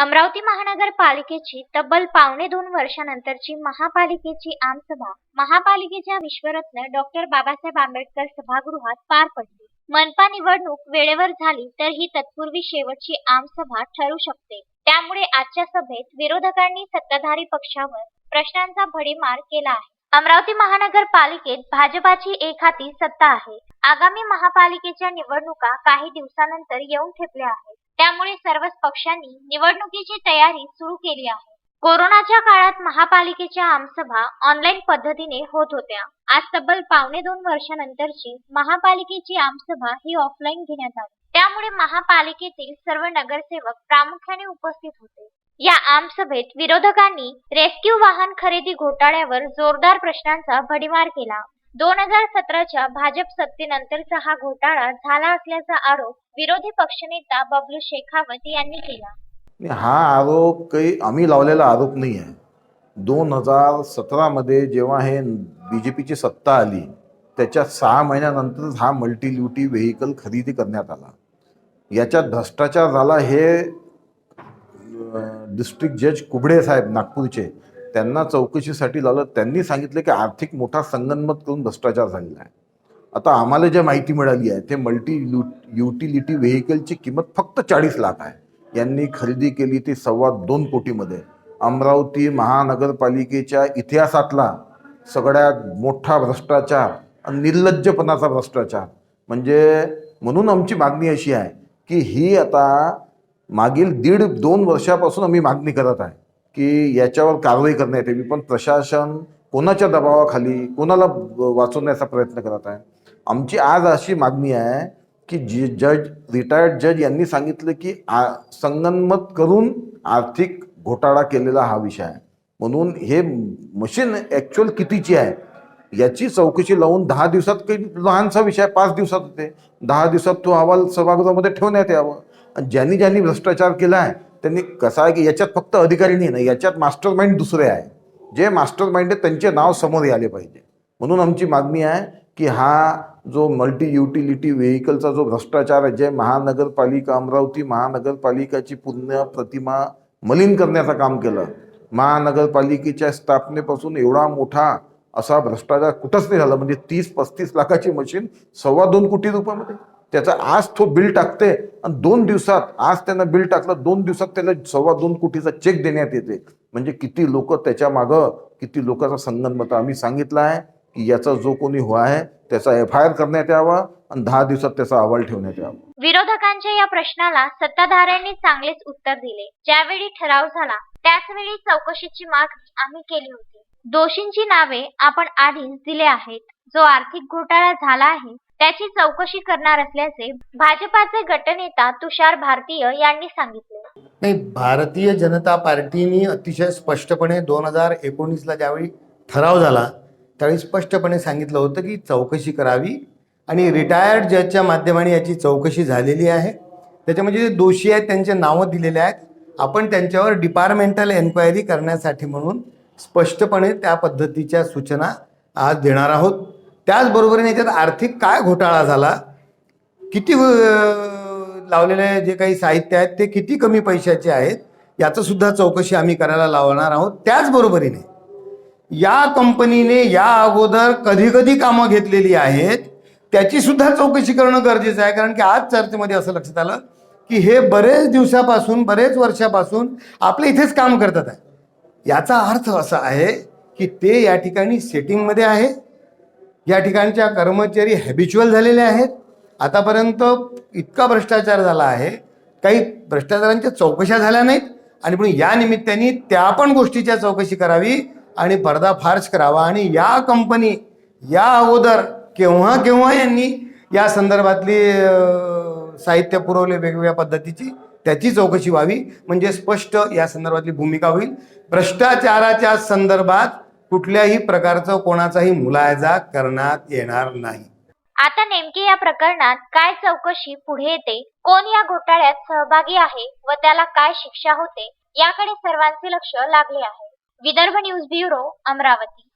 अमरावती महानगरपालिकेची तब्बल पावणे दोन वर्षानंतरची महापालिकेची आमसभा महापालिकेच्या विश्वरत्न डॉक्टर बाबासाहेब आंबेडकर सभागृहात पार पडली. मनपा निवडणूक वेळेवर झाली तर ही तत्पूर्वी शेवटची आमसभा ठरू शकते. त्यामुळे आजच्या सभेत विरोधकांनी सत्ताधारी पक्षावर प्रश्नांचा भडीमार केला आहे. अमरावती महानगरपालिकेत भाजपाची एक हाती सत्ता आहे. आगामी महापालिकेच्या निवडणुका काही दिवसानंतर येऊन ठेपल्या आहेत. त्यामुळे सर्वच पक्षांनी निवडणुकीची तयारी सुरू केली आहे. कोरोनाच्या काळात महापालिकेच्या आमसभा ऑनलाईन पद्धतीने होत होत्या. आज तब्बल पावणे दोन वर्षानंतरची महापालिकेची आमसभा ही ऑफलाईन घेण्यात आली. त्यामुळे महापालिकेतील सर्व नगरसेवक प्रामुख्याने उपस्थित होते. या आमसभेत विरोधकांनी रेस्क्यू वाहन खरेदी घोटाळ्यावर जोरदार प्रश्नांचा भडीमार केला. दोन हजार सतराच्या भाजप सत्तेनंतरचा हा घोटाळा झाला असल्याचा आरोप विरोधी पक्षनेता बबलू शेखावत यांनी केला. हा आरोप काही आम्ही लावलेला आरोप नाही आहे. दोन हजार सतरामध्ये जेव्हा हे बी जे पीची सत्ता आली त्याच्या सहा महिन्यानंतर हा मल्टील्युटी व्हेकल खरेदी करण्यात आला. याच्यात भ्रष्टाचार झाला हे डिस्ट्रिक्ट जज कुबडे साहेब नागपूरचे त्यांना चौकशीसाठी लावलं. त्यांनी सांगितलं की आर्थिक मोठा संगनमत करून भ्रष्टाचार झालेला आहे. आता आम्हाला जे माहिती मिळाली आहे ते मल्टी युटिलिटी व्हेकलची किंमत फक्त चाळीस लाख आहे. यांनी खरेदी केली ती सव्वा दोन कोटीमध्ये. अमरावती महानगरपालिकेच्या इतिहासातला सगळ्यात मोठा भ्रष्टाचार आणि निर्लज्जपणाचा भ्रष्टाचार. म्हणजे म्हणून आमची मागणी अशी आहे की ही आता मागील दीड दोन वर्षापासून आम्ही मागणी करत आहे. की याच्यावर कारवाई करण्यात यावी पण प्रशासन कोणाच्या दबावाखाली कोणाला वाचवण्याचा प्रयत्न करत आहे? आमची आज अशी मागणी आहे की जी जज रिटायर्ड जज यांनी सांगितलं की आ संगनमत करून आर्थिक घोटाळा केलेला हा विषय आहे. म्हणून हे मशीन ॲक्च्युअल कितीची आहे? याची चौकशी लावून दहा दिवसात काही लहानसा विषय पाच दिवसात होते. दहा दिवसात तो अहवाल सभागृहामध्ये ठेवण्यात यावं. आणि ज्यांनी ज्यांनी भ्रष्टाचार केला आहे त्यांनी कसं आहे की याच्यात फक्त अधिकारी नाही ना याच्यात मास्टर माइंड दुसरे आहे. जे मास्टर माइंड आहे त्यांचे नाव समोर आले पाहिजे. म्हणून आमची मागणी आहे की हा जो मल्टी युटिलिटी व्हेकलचा जो भ्रष्टाचार आहे जे महानगरपालिका अमरावती महानगरपालिकाची पुण्य प्रतिमा मलिन करण्याचं काम केलं. महानगरपालिकेच्या स्थापनेपासून एवढा मोठा असा भ्रष्टाचार कुठंच नाही झाला. म्हणजे तीस पस्तीस लाखाची मशीन सव्वा दोन कोटी रुपयामध्ये. त्याचा आज तो बिल टाकते आणि दोन दिवसात आज त्यानं बिल टाकलं दोन दिवसात त्याला सव्वा दोन कोटीचा चेक देण्यात येते. म्हणजे किती लोक त्याच्या मागं किती लोकांचा संगनमत आम्ही सांगितलं आहे की याचा जो कोणी हो आहे त्याचा एफ आय आर करण्यात यावा आणि दहा दिवसात त्याचा अहवाल ठेवण्यात यावा. विरोधकांच्या या प्रश्नाला सत्ताधाऱ्यांनी चांगलेच उत्तर दिले. ज्यावेळी ठराव झाला त्याचवेळी चौकशीची मागणी आम्ही केली होती. दोषींची नावे आपण आधीच दिले आहेत. जो आर्थिक घोटाळा झाला आहे त्याची चौकशी करणार असल्याचे भाजपाचे गटनेता तुषार भारतीय यांनी सांगितले. नाही भारतीय जनता पार्टीने अतिशय स्पष्टपणे दोन हजार एकोणीसला ज्यावेळी ठराव झाला त्यावेळी स्पष्टपणे सांगितलं होतं की चौकशी करावी आणि रिटायर्ड जजच्या माध्यमाने याची चौकशी झालेली आहे. त्याच्यामध्ये जे दोषी आहेत त्यांचे नावं दिलेले आहेत. आपण त्यांच्यावर डिपार्टमेंटल एन्क्वायरी करण्यासाठी म्हणून स्पष्टपणे त्या पद्धतीच्या सूचना आज देणार आहोत. त्याचबरोबरीने याच्यात आर्थिक काय घोटाळा झाला? किती लावलेले जे काही साहित्य आहेत ते किती कमी पैशाचे आहेत? याचं सुद्धा चौकशी आम्ही करायला लावणार आहोत. त्याचबरोबरीने या कंपनीने या अगोदर कधी कधी कामं घेतलेली आहेत. त्याची सुद्धा चौकशी करणं गरजेचं आहे. कारण की आज चर्चेमध्ये असं लक्षात आलं की हे बरेच दिवसापासून बरेच वर्षापासून आपले इथेच काम करतात. आहे याचा अर्थ असा आहे की ते या ठिकाणी सेटिंगमध्ये आहे. या ठिकाणच्या कर्मचारी हॅबिच्युअल झालेले आहेत. आतापर्यंत इतका भ्रष्टाचार झाला आहे. काही भ्रष्टाचारांच्या चौकशा झाल्या नाहीत. आणि पण या निमित्ताने त्या पण गोष्टीच्या चौकशी करावी आणि पर्दाफाश करावा. आणि या कंपनी या अगोदर केव्हा केव्हा यांनी या संदर्भातली साहित्य पुरवले वेगवेगळ्या पद्धतीची त्याची चौकशी व्हावी. म्हणजे स्पष्ट या संदर्भातली भूमिका होईल. भ्रष्टाचाराच्या संदर्भात कुठल्याही प्रकारचं कोणाचाही मुलायजा करण्यात येणार नाही. आता नेमकी या प्रकरणात काय चौकशी पुढे येते? कोण या घोटाळ्यात सहभागी आहे व त्याला काय शिक्षा होते? याकडे सर्वांचे लक्ष लागले आहे. Vidarbha news bureau Amravati.